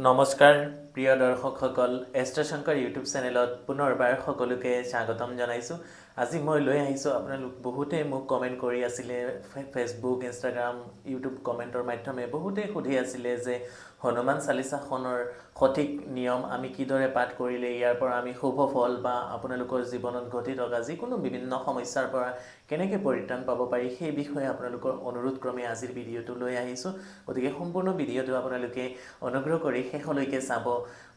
নমস্কাৰ প্ৰিয় দৰ্শকসকল astro Shankar YouTube চেনেলত পুনৰবাৰ সকলোকে স্বাগতম জনাইছোঁ। আজি মই লৈ আহিছোঁ আপোনালোক বহুতে মোক কমেণ্ট কৰি আছিলে ফেচবুক ইনষ্টাগ্ৰাম ইউটিউব কমেণ্টৰ মাধ্যমে। বহুতেই সুধি আছিলে যে হনুমান চালিচাখনৰ সঠিক নিয়ম আমি কিদৰে পাঠ কৰিলে ইয়াৰ পৰা আমি শুভ ফল বা আপোনালোকৰ জীৱনত ঘটি থকা যিকোনো বিভিন্ন সমস্যাৰ পৰা কেনেকৈ পৰিত্ৰাণ পাব পাৰি সেই বিষয়ে আপোনালোকৰ অনুৰোধ ক্ৰমে আজিৰ ভিডিঅ'টো লৈ আহিছোঁ। গতিকে সম্পূৰ্ণ ভিডিঅ'টো আপোনালোকে অনুগ্ৰহ কৰি শেষলৈকে চাব।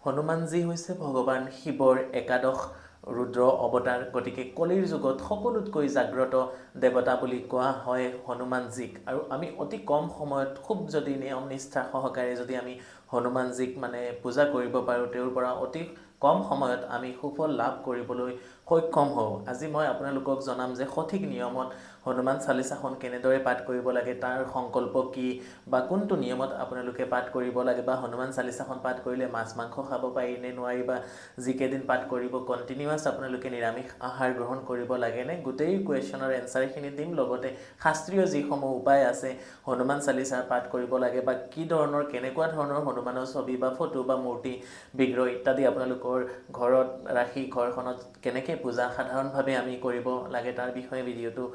হনুমানজী হৈছে ভগৱান শিৱৰ একাদশ ৰুদ্ৰ অৱতাৰ গতিকে কলিৰ যুগত সকলোতকৈ জাগ্ৰত দেৱতা বুলি কোৱা হয় হনুমানজীক। আৰু আমি অতি কম সময়ত খুব যদি নিয়ম নিষ্ঠা সহকাৰে যদি আমি হনুমানজীক মানে পূজা কৰিব পাৰোঁ তেওঁৰ পৰা অতি কম সময়ত আমি সুফল লাভ কৰিবলৈ সক্ষম হওঁ। আজি মই আপোনালোকক জনাম যে সঠিক নিয়মত হনুমান চালিচাখন কেনেদৰে পাঠ কৰিব লাগে তাৰ সংকল্প কি বা কোনটো নিয়মত আপোনালোকে পাঠ কৰিব লাগে বা হনুমান চালিচাখন পাঠ কৰিলে মাছ মাংস খাব পাৰি নে নোৱাৰি বা যিকেইদিন পাঠ কৰিব কণ্টিনিউৱাছ আপোনালোকে নিৰামিষ আহাৰ গ্ৰহণ কৰিব লাগেনে গোটেই কুৱেশ্যনৰ এনচাৰখিনি দিম। লগতে শাস্ত্ৰীয় যিসমূহ উপায় আছে হনুমান চালিচাৰ পাঠ কৰিব লাগে বা কি ধৰণৰ কেনেকুৱা ধৰণৰ হনুমানৰ ছবি বা ফটো বা মূৰ্তি বিগ্ৰহ ইত্যাদি আপোনালোকৰ ঘৰত ৰাখি ঘৰখনত কেনেকৈ পূজা সাধাৰণভাৱে আমি কৰিব লাগে তাৰ বিষয়ে ভিডিঅ'টো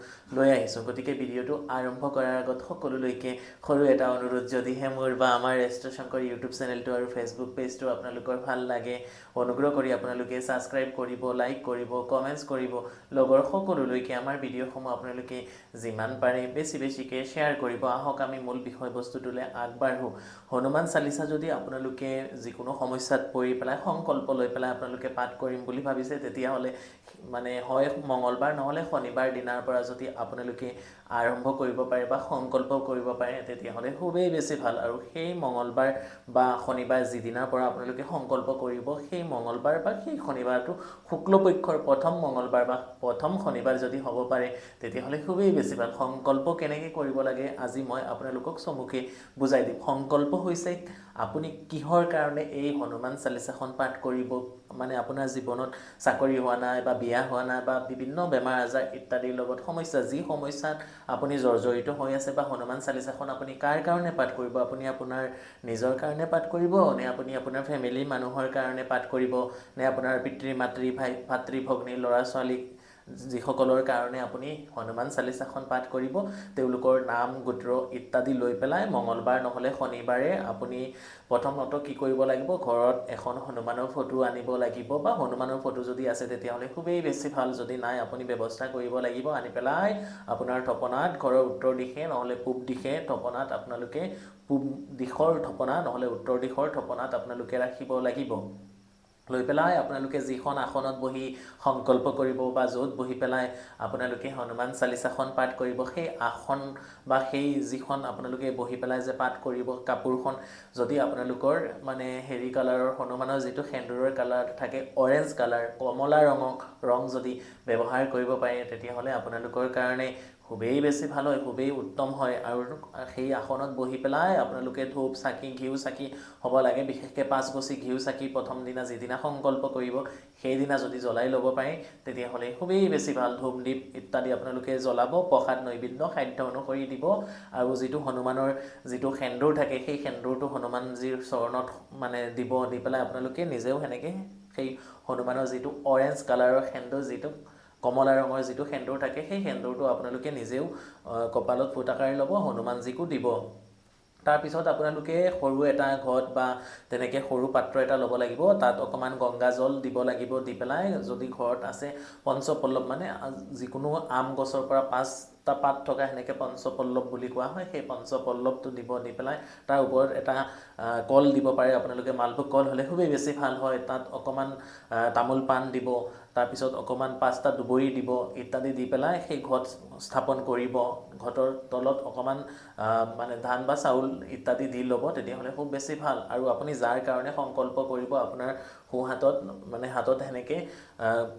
লৈ আহিছোঁ। গতিকে ভিডিঅ'টো আৰম্ভ কৰাৰ আগত সকলোলৈকে সৰু এটা অনুৰোধ, যদিহে মোৰ বা আমাৰ ৰেষ্ট্ৰ শংকৰ ইউটিউব চেনেলটো আৰু ফেচবুক পেজটো আপোনালোকৰ ভালো লাগে, অনুগ্ৰহ কৰি আপোনালোকে ছাবস্ক্ৰাইব কৰিব লাইক কৰিব কমেণ্টছ কৰিব, লগৰ সকলোলৈকে আমাৰ ভিডিঅ'সমূহ আপোনালোকে যিমান পাৰে বেছি বেছিকৈ শ্বেয়াৰ কৰিব। আহক, আমি মূল বিষয়বস্তুটোলৈ আগবাঢ়োঁ। হনুমান চালিচা যদি আপোনালোকে যিকোনো সমস্যাত পৰি পেলাই, সংকল্প লৈ পেলাই আপোনালোকে পাঠ কৰিম বুলি ভাবিছে, তেতিয়াহ'লে মানে হয় মঙলবাৰ নহ'লে শনিবাৰ দিনাৰ পৰা যদি আপোনালোকে আৰম্ভ কৰিব পাৰে বা সংকল্প কৰিব পাৰে তেতিয়াহ'লে খুবেই বেছি ভাল। আৰু সেই মঙলবাৰ বা শনিবাৰ যিদিনাৰ পৰা আপোনালোকে সংকল্প কৰিব সেই মঙলবাৰ বা সেই শনিবাৰটো শুক্লপক্ষৰ প্ৰথম মঙলবাৰ বা প্ৰথম শনিবাৰ যদি হ'ব পাৰে তেতিয়াহ'লে খুবেই বেছি ভাল। সংকল্প কেনেকৈ কৰিব লাগে আজি মই আপোনালোকক চমুকে বুজাই দিম। সংকল্প হৈছে আপুনি কিহৰ কাৰণে এই হনুমান চালিচাখন পাঠ কৰিব? মানে আপোনাৰ জীৱনত চাকৰি হোৱা নাই বা বিয়া হোৱা নাই বা বিভিন্ন বেমাৰ আজাৰ ইত্যাদিৰ লগত সমস্যা যি সমস্যাত আপুনি জৰ্জৰিত হৈ আছে বা হনুমান চালিচাখন আপুনি কাৰ কাৰণে পাঠ কৰিব? আপুনি আপোনাৰ নিজৰ কাৰণে পাঠ কৰিব নে আপুনি আপোনাৰ ফেমিলি মানুহৰ কাৰণে পাঠ কৰিব? নে আপোনাৰ পিতৃ মাতৃ ভাই ভাতৃ ভগ্নী ল'ৰা ছোৱালীক যিসকলৰ কাৰণে আপুনি হনুমান চালিচাখন পাঠ কৰিব তেওঁলোকৰ নাম গোত্ৰ ইত্যাদি লৈ পেলাই মঙলবাৰ নহ'লে শনিবাৰে আপুনি প্ৰথমত কি কৰিব লাগিব? ঘৰত এখন হনুমানৰ ফটো আনিব লাগিব বা হনুমানৰ ফটো যদি আছে তেতিয়াহ'লে খুবেই বেছি ভাল। যদি নাই আপুনি ব্যৱস্থা কৰিব লাগিব। আনি পেলাই আপোনাৰ থপনাত ঘৰৰ উত্তৰ দিশে নহ'লে পূব দিশে থপনাত আপোনালোকে পূব দিশৰ থপনা নহ'লে উত্তৰ দিশৰ থপনাত আপোনালোকে ৰাখিব লাগিব। লৈ পেলাই আপোনালোকে যিখন আসনত বহি সংকল্প কৰিব বা য'ত বহি পেলাই আপোনালোকে হনুমান চালিচাখন পাঠ কৰিব সেই আসন বা সেই যিখন আপোনালোকে বহি পেলাই যে পাঠ কৰিব কাপোৰখন যদি আপোনালোকৰ মানে হেৰি কালাৰৰ হনুমানৰ যিটো সেন্দুৰৰ কালাৰ থাকে অৰেঞ্জ কালাৰ কমলা ৰঙৰ ৰং যদি ব্যৱহাৰ কৰিব পাৰে তেতিয়াহ'লে আপোনালোকৰ কাৰণে খুবেই বেছি ভাল হয় খুবেই উত্তম হয় আৰু সেই আসনত বহি পেলাই আপোনালোকে ধূপ চাকি ঘিউ চাকি হ'ব লাগে। বিশেষকৈ পাঁচগছি ঘিউ চাকি প্ৰথম দিনা যিদিনা সংকল্প কৰিব সেইদিনা যদি জ্বলাই ল'ব পাৰে তেতিয়াহ'লে খুবেই বেছি ভাল। ধূপ দীপ ইত্যাদি আপোনালোকে জ্বলাব প্ৰসাদ নৈবেদ্য খাদ্য অনুসৰি দিব। আৰু যিটো হনুমানৰ যিটো সেন্দুৰ থাকে সেই সেন্দুৰটো হনুমানজীৰ চৰণত মানে দিব দি পেলাই আপোনালোকে নিজেও সেনেকৈ সেই হনুমানৰ যিটো অৰেঞ্জ কালাৰৰ সেন্দুৰ যিটো কমলা ৰঙৰ যিটো সেন্দুৰ থাকে সেই সেন্দুৰটো আপোনালোকে নিজেও কপালত ফুটাকাৰে ল'ব হনুমানজীকো দিব। তাৰপিছত আপোনালোকে সৰু এটা ঘট বা তেনেকৈ সৰু পাত্ৰ এটা ল'ব লাগিব। তাত অকণমান গংগা জল দিব লাগিব দি পেলাই যদি ঘৰত আছে পঞ্চপল্লৱ মানে যিকোনো আম গছৰ পৰা পাঁচটা পাত থকা সেনেকৈ পঞ্চপল্লৱ বুলি কোৱা হয় সেই পঞ্চপল্লৱটো দিব দি পেলাই তাৰ ওপৰত এটা কল দিব পাৰে। আপোনালোকে মালভোগ কল হ'লে খুবেই বেছি ভাল হয়। তাত অকণমান তামোল পাণ দিব তাৰপিছত অকণমান পাঁচটা দুবৰি দিব ইত্যাদি দি পেলাই সেই ঘট স্থাপন কৰিব। ঘটৰ তলত অকণমান মানে ধান বা চাউল ইত্যাদি দি ল'ব তেতিয়াহ'লে খুব বেছি ভাল। আৰু আপুনি যাৰ কাৰণে সংকল্প কৰিব আপোনাৰ সোঁ হাতত মানে হাতত সেনেকৈ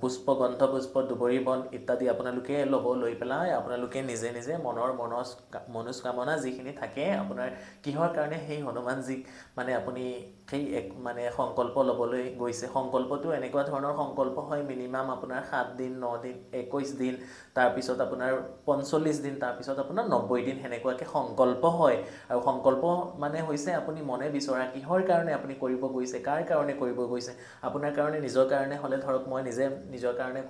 পুষ্প গন্ধ পুষ্প দুবৰি বন ইত্যাদি আপোনালোকে ল'ব লৈ পেলাই আপোনালোকে নিজে নিজে মনৰ মনস মনোস্কামনা যিখিনি থাকে আপোনাৰ কিহৰ কাৰণে সেই হনুমানজীক মানে আপুনি সেই এক মানে সংকল্প ল'বলৈ গৈছে। সংকল্পটো এনেকুৱা ধৰণৰ সংকল্প হয় মিনিমাম আপোনাৰ সাত দিন ন দিন একৈছ দিন তাৰপিছত আপোনাৰ পঞ্চল্লিছ দিন তাৰপিছত আপোনাৰ নব্বৈ দিন সেনেকুৱাকৈ সংকল্প হয়। আৰু সংকল্প মানে হৈছে আপুনি মনে বিচৰা কিহৰ কাৰণে আপুনি কৰিব গৈছে কাৰ কাৰণে কৰিব গৈছে। আপোনাৰ কাৰণে নিজৰ কাৰণে হ'লে ধৰক মই নিজে নিজৰ কাৰণে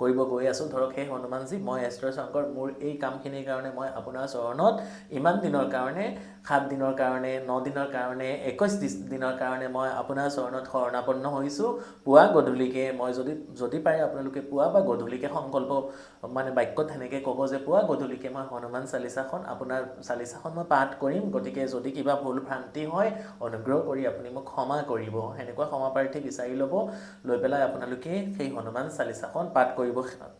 কৰিব গৈ আছোঁ। ধৰক সেই হনুমানজী মই এষ্টৰ শংকৰ মোৰ এই কামখিনিৰ কাৰণে মই আপোনাৰ চৰণত ইমান দিনৰ কাৰণে সাত দিনৰ কাৰণে ন দিনৰ কাৰণে একৈছ দিনৰ কাৰণে মই আপোনাৰ চৰণত শৰণাপন্ন হৈছোঁ। পুৱা গধূলিকে মই যদি যদি পাৰে আপোনালোকে পুৱা বা গধূলিকে সংকল্প মানে বাক্যত সেনেকৈ ক'ব যে পুৱা গধূলিকে মই হনুমান চালিচাখন আপোনাৰ চালিচাখন মই পাঠ কৰিম। গতিকে যদি কিবা ভুল ভ্ৰান্তি হয় অনুগ্ৰহ কৰি আপুনি মোক ক্ষমা কৰিব। সেনেকুৱা ক্ষমা প্ৰাৰ্থী বিচাৰি ল'ব। লৈ পেলাই আপোনালোকে সেই হনুমান চালিচাখন পাঠ কৰিব।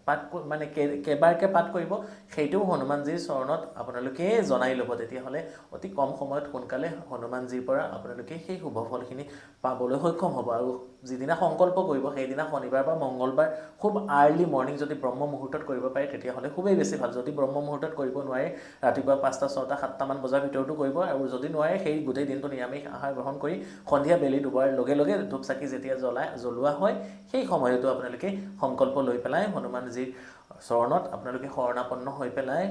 পাঠ মানে কেইবাৰকৈ পাঠ কৰিব। সেইটোও হনুমানজীৰ চৰণত আপোনালোকে জনাই ল'ব। তেতিয়াহ'লে অতি কম সময়ত সোনকালে হনুমানজীৰ পৰা আপোনালোকে সেই শুভ ফলখিনি পাবলৈ সক্ষম হ'ব। আৰু যিদিনা সংকল্প কৰিব সেইদিনা শনিবাৰ বা মংগলবাৰ খুব আৰ্লি মৰ্ণিং যদি ব্ৰহ্ম মুহূৰ্তত কৰিব পাৰে তেতিয়াহ'লে খুবেই বেছি ভাল। যদি ব্ৰহ্ম মুহূৰ্তত কৰিব নোৱাৰে ৰাতিপুৱা পাঁচটা ছটা সাতটামান বজাৰ ভিতৰতো কৰিব। আৰু যদি নোৱাৰে সেই গোটেই দিনটো নিৰামিষ আহাৰ গ্ৰহণ কৰি সন্ধিয়া বেলি ডুবোৱাৰ লগে লগে ধূপ চাকি যেতিয়া জ্বলাই জ্বলোৱা হয় সেই সময়তো আপোনালোকে সংকল্প লৈ পেলাই হনুমানজীৰ চৰণত আপোনালোকে শৰণাপন্ন হৈ পেলাই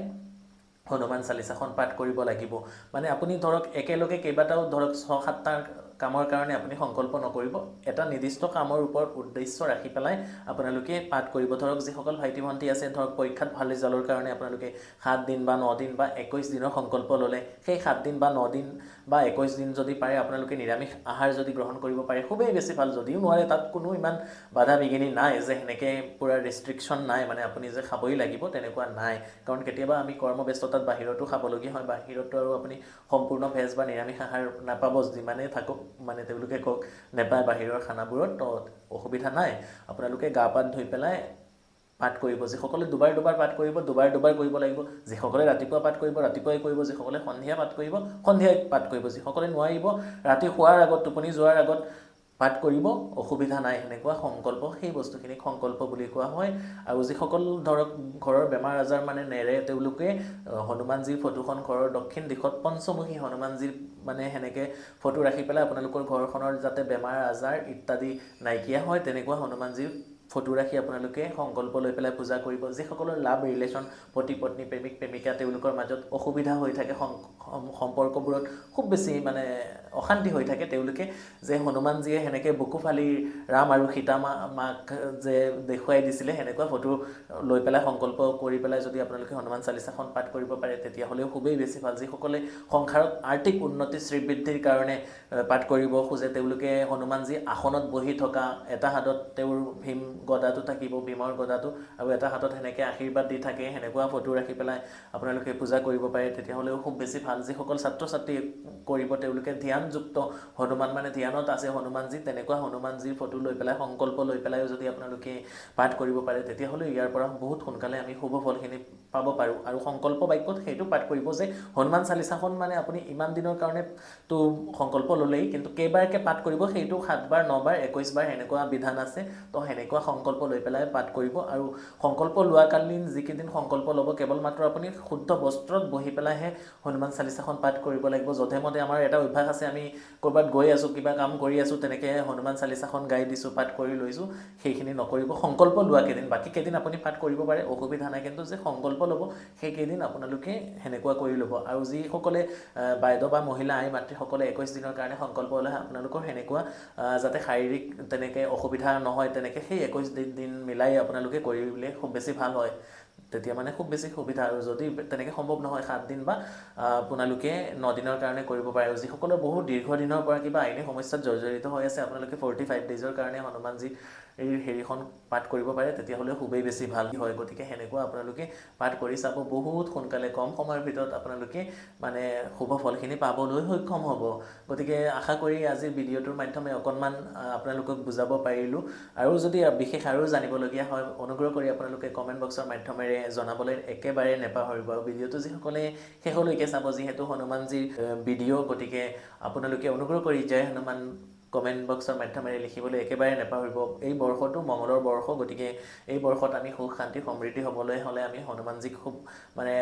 হনুমান চালিচাখন পাঠ কৰিব লাগিব। মানে আপুনি ধৰক একেলগে কেইবাটাও ধৰক ছ সাতটা কামৰ কাৰণে আপুনি সংকল্প নকৰিব। এটা নিৰ্দিষ্ট কামৰ ওপৰত উদ্দেশ্য ৰাখি পেলাই আপোনালোকে পাঠ কৰিব। ধৰক, যিসকল ভাইটি ভণ্টি আছে, ধৰক, পৰীক্ষাত ভালো ৰিজাল্টৰ কাৰণে আপোনালোকে সাত দিন বা ন দিন বা একৈছ দিনৰ সংকল্প ল'লে। সেই সাত দিন বা ন দিন বা একৈছ দিন যদি পাৰে, আপোনালোকে নিৰামিষ আহাৰ যদি গ্ৰহণ কৰিব পাৰে, খুবেই বেছি ভালো। যদিও নোৱাৰে, তাত কোনো ইমান বাধা বিঘিনি নাই যে সেনেকৈ পূৰা ৰেষ্ট্ৰিকশ্যন নাই মানে আপুনি যে খাবই লাগিব তেনেকুৱা নাই। কাৰণ কেতিয়াবা আমি কৰ্মব্যস্ততাত বাহিৰতো খাবলগীয়া হয়। বাহিৰতো আৰু আপুনি সম্পূৰ্ণ ভেজ বা নিৰামিষ আহাৰ নাপাব, যিমানেই থাকক। মানে তেওঁলোকে কওক নেপায় বাহিৰৰ খানাবোৰত তো অসুবিধা নাই। আপোনালোকে গা পা ধুই পেলাই পাঠ কৰিব। যিসকলে দুবাৰ দুবাৰ পাঠ কৰিব দুবাৰ দুবাৰ কৰিব লাগিব। যিসকলে ৰাতিপুৱা পাঠ কৰিব ৰাতিপুৱাই কৰিব। যিসকলে সন্ধিয়া পাঠ কৰিব সন্ধিয়াই পাঠ কৰিব। যিসকলে নোৱাৰিব ৰাতি শোৱাৰ আগত টোপনি যোৱাৰ আগত পাঠ কৰিব অসুবিধা নাই সেনেকুৱা সংকল্প সেই বস্তুখিনিক সংকল্প বুলি কোৱা হয়। আৰু যিসকল ধৰক ঘৰৰ বেমাৰ আজাৰ মানে নেৰে তেওঁলোকে হনুমানজীৰ ফটোখন ঘৰৰ দক্ষিণ দিশত পঞ্চমুখী হনুমানজীৰ মানে সেনেকৈ ফটো ৰাখি পেলাই আপোনালোকৰ ঘৰখনৰ যাতে বেমাৰ আজাৰ ইত্যাদি নাইকিয়া হয় তেনেকুৱা হনুমানজীৰ ফটো ৰাখি আপোনালোকে সংকল্প লৈ পেলাই পূজা কৰিব। যিসকলৰ লাভ ৰিলেশ্যন পতি পত্নী প্ৰেমিক প্ৰেমিকা তেওঁলোকৰ মাজত অসুবিধা হৈ থাকে সম্পৰ্কবোৰত খুব বেছি মানে অশান্তি হৈ থাকে। তেওঁলোকে যে হনুমানজীয়ে সেনেকৈ বুকু ফালি ৰাম আৰু সীতা মা মাক যে দেখুৱাই দিছিলে সেনেকুৱা ফটো লৈ পেলাই সংকল্প কৰি পেলাই যদি আপোনালোকে হনুমান চালিচাখন পাঠ কৰিব পাৰে তেতিয়াহ'লেও খুবেই বেছি ভাল। যিসকলে সংসাৰত আৰ্থিক উন্নতি শ্ৰীবৃদ্ধিৰ কাৰণে পাঠ কৰিব খোজে তেওঁলোকে হনুমানজী আসনত বহি থকা এটা হাতত তেওঁৰ ভীম গদাটো থাকিব ভীমৰ গদাটো আৰু এটা হাতত সেনেকৈ আশীৰ্বাদ দি থাকে সেনেকুৱা ফটো ৰাখি পেলাই আপোনালোকে পূজা কৰিব পাৰে তেতিয়াহ'লেও খুব বেছি ভাল। যিসকল ছাত্ৰ ছাত্ৰী কৰিব তেওঁলোকে ধ্যানযুক্ত হনুমান মানে ধ্যানত আছে হনুমানজী তেনেকুৱা হনুমানজীৰ ফটো লৈ পেলাই সংকল্প লৈ পেলাইও যদি আপোনালোকে পাঠ কৰিব পাৰে তেতিয়াহ'লে ইয়াৰ পৰা বহুত সোনকালে আমি শুভ ফলখিনি পাব পাৰোঁ। আৰু সংকল্প বাক্যত সেইটো পাঠ কৰিব যে হনুমান চালিচাখন মানে আপুনি ইমান দিনৰ কাৰণে তো সংকল্প ল'লেই কিন্তু কেইবাৰকৈ পাঠ কৰিব সেইটো সাতবাৰ নবাৰ একৈছবাৰ সেনেকুৱা বিধান আছে। তো সেনেকুৱা সংকল্প লৈ পেলাই পাঠ কৰিব আৰু সংকল্প লোৱাকালীন যিকেইদিন সংকল্প ল'ব কেৱল মাত্ৰ আপুনি শুদ্ধ বস্ত্ৰত বহি পেলাইহে হনুমান চালিচাখন পাঠ কৰিব লাগিব। যধে মধে আমাৰ এটা অভ্যাস আছে আমি ক'ৰবাত গৈ আছোঁ কিবা কাম কৰি আছোঁ তেনেকৈ হনুমান চালিচাখন গাই দিছোঁ পাঠ কৰি লৈছোঁ সেইখিনি নকৰিব। সংকল্প লোৱা কেইদিন বাকী কেইদিন আপুনি পাঠ কৰিব পাৰে অসুবিধা নাই। কিন্তু যে সংকল্প ল'ব সেইকেইদিন আপোনালোকে সেনেকুৱা কৰি ল'ব। আৰু যিসকলে বাইদেউ বা মহিলা আই মাতৃসকলে একৈছ দিনৰ কাৰণে সংকল্প ল'লে আপোনালোকৰ সেনেকুৱা যাতে শাৰীৰিক তেনেকৈ অসুবিধা নহয় তেনেকৈ সেই একৈছ দিন মিলাই আপোনালোকে কৰিলে খুব বেছি ভাল হয়। তেতিয়া মানে খুব বেছি সুবিধা আৰু যদি তেনেকৈ সম্ভৱ নহয় সাত দিন বা আপোনালোকে ন দিনৰ কাৰণে কৰিব পাৰে। আৰু যিসকলৰ বহুত দীৰ্ঘদিনৰ পৰা কিবা আইনী সমস্যাত জৰ্জৰিত হৈ আছে আপোনালোকে ফৰ্টি ফাইভ ডেইজৰ কাৰণে হনুমানজী এই হেৰিখন পাঠ কৰিব পাৰে তেতিয়াহ'লে খুবেই বেছি ভাল হয়। গতিকে সেনেকুৱা আপোনালোকে পাঠ কৰি চাব। বহুত সোনকালে কম সময়ৰ ভিতৰত আপোনালোকে মানে শুভ ফলখিনি পাবলৈ সক্ষম হ'ব। গতিকে আশা কৰি আজিৰ ভিডিঅ'টোৰ মাধ্যমে অকণমান আপোনালোকক বুজাব পাৰিলোঁ। আৰু যদি বিশেষ আৰু জানিবলগীয়া হয় অনুগ্ৰহ কৰি আপোনালোকে কমেণ্ট বক্সৰ মাধ্যমেৰে জনাবলৈ একেবাৰে নেপাহৰিব। আৰু ভিডিঅ'টো যিসকলে শেষলৈকে চাব যিহেতু হনুমানজীৰ ভিডিঅ' গতিকে আপোনালোকে অনুগ্ৰহ কৰি জয় হনুমান কমেণ্ট বক্সৰ মাধ্যমেৰে লিখিবলৈ একেবাৰে নাপাহৰিব। এই বৰ্ষটো মঙলৰ বৰ্ষ গতিকে এই বৰ্ষত আমি সুখ শান্তি সমৃদ্ধি হ'বলৈ হ'লে আমি হনুমানজীক খুব মানে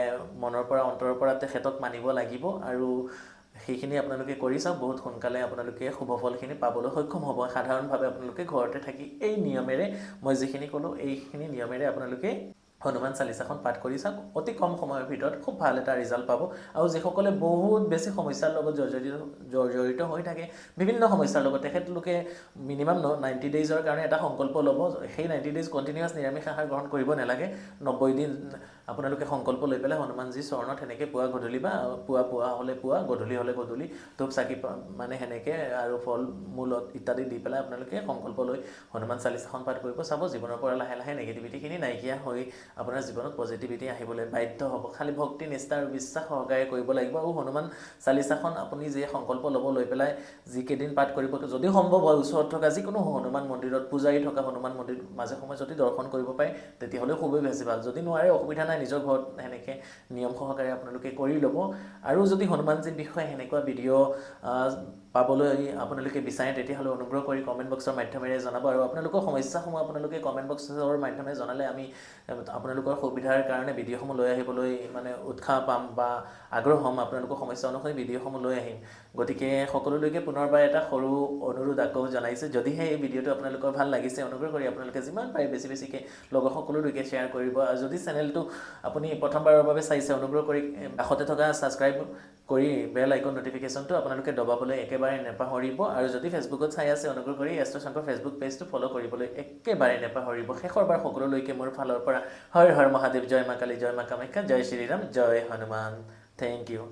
মনৰ পৰা অন্তৰৰ পৰা তেখেতক মানিব লাগিব আৰু সেইখিনি আপোনালোকে কৰি চাওক। বহুত সোনকালে আপোনালোকে শুভ ফলখিনি পাবলৈ সক্ষম হ'ব। সাধাৰণভাৱে আপোনালোকে ঘৰতে থাকি এই নিয়মেৰে মই যিখিনি ক'লোঁ এইখিনি নিয়মেৰে আপোনালোকে হনুমান চালিচাখন পাঠ কৰি চাওক অতি কম সময়ৰ ভিতৰত খুব ভাল এটা ৰিজাল্ট পাব। আৰু যিসকলে বহুত বেছি সমস্যাৰ লগত জৰ্জৰিত জৰ্জৰিত হৈ থাকে বিভিন্ন সমস্যাৰ লগত তেখেতলোকে মিনিমাম নাইণ্টি ডেইজৰ কাৰণে এটা সংকল্প ল'ব। সেই নাইণ্টি ডেইজ কণ্টিনিউৱাছ নিৰামিষ আহাৰ গ্ৰহণ কৰিব নালাগে। নব্বৈ দিন আপোনালোকে সংকল্প লৈ পেলাই হনুমানজী চৰণত সেনেকৈ পুৱা গধূলি বা পুৱা পুৱা হ'লে পুৱা গধূলি হ'লে গধূলি ধূপ চাকি মানে সেনেকৈ আৰু ফল মূলত ইত্যাদি দি পেলাই আপোনালোকে সংকল্প লৈ হনুমান চালিচাখন পাঠ কৰিব। চাব জীৱনৰ পৰা লাহে লাহে নেগেটিভিটিখিনি নাইকিয়া হৈ আপোনাৰ জীৱনত পজিটিভিটি আহিবলৈ বাধ্য হ'ব। খালি ভক্তি নিষ্ঠা আৰু বিশ্বাস সহকাৰে কৰিব লাগিব আৰু হনুমান চালিচাখন আপুনি যি সংকল্প ল'ব লৈ পেলাই যিকেইদিন পাঠ কৰিব যদি সম্ভৱ হয় ওচৰত থকা যিকোনো হনুমান মন্দিৰত পূজাৰী থকা হনুমান মন্দিৰ মাজে সময়ে যদি দৰ্শন কৰিব পাৰে তেতিয়াহ'লে খুবেই বেছি ভাল। যদি নোৱাৰে অসুবিধা নাই। নিজৰ ঘৰত সেনেকৈ নিয়ম সহকাৰে আপোনালোকে কৰি ল'ব। আৰু যদি হনুমানজীৰ বিষয়ে সেনেকুৱা ভিডিঅ' পাবলৈ আপোনালোকে বিচাৰে তেতিয়াহ'লে অনুগ্ৰহ কৰি কমেণ্ট বক্সৰ মাধ্যমেৰে জনাব। আৰু আপোনালোকৰ সমস্যাসমূহ আপোনালোকে কমেণ্ট বক্সৰ মাধ্যমেৰে জনালে আমি আপোনালোকৰ সুবিধাৰ কাৰণে ভিডিঅ'সমূহ লৈ আহিবলৈ মানে উৎসাহ পাম বা আগ্ৰহ হ'ম। আপোনালোকৰ সমস্যা অনুসৰি ভিডিঅ'সমূহ লৈ আহিম। গতিকে সকলোলৈকে পুনৰবাৰ এটা সৰু অনুৰোধ আকৌ জনাইছোঁ। যদিহে এই ভিডিঅ'টো আপোনালোকৰ ভাল লাগিছে অনুগ্ৰহ কৰি আপোনালোকে যিমান পাৰে বেছি বেছিকৈ লগৰ সকলোলৈকে শ্বেয়াৰ কৰিব। আৰু যদি চেনেলটো আপুনি প্ৰথমবাৰৰ বাবে চাইছে, অনুগ্ৰহ কৰি কাষতে থকা ছাবস্ক্ৰাইব কৰি বেল আইকন নটিফিকেশ্যনটো আপোনালোকে দবাবলৈ একেবাৰে নেপাহৰিব। আৰু যদি ফেচবুকত চাই আছে, অনুগ্ৰহ কৰি এষ্ট্ৰ ফেচবুক পেজটো ফ'ল' কৰিবলৈ একেবাৰে নেপাহৰিব। শেষৰবাৰ সকলোলৈকে মোৰ ফালৰ পৰা হৰ হৰ মহাদেৱ, জয় মা কালী, জয় মা কামাখ্যা, জয় শ্ৰীৰাম, জয় হনুমান। Thank you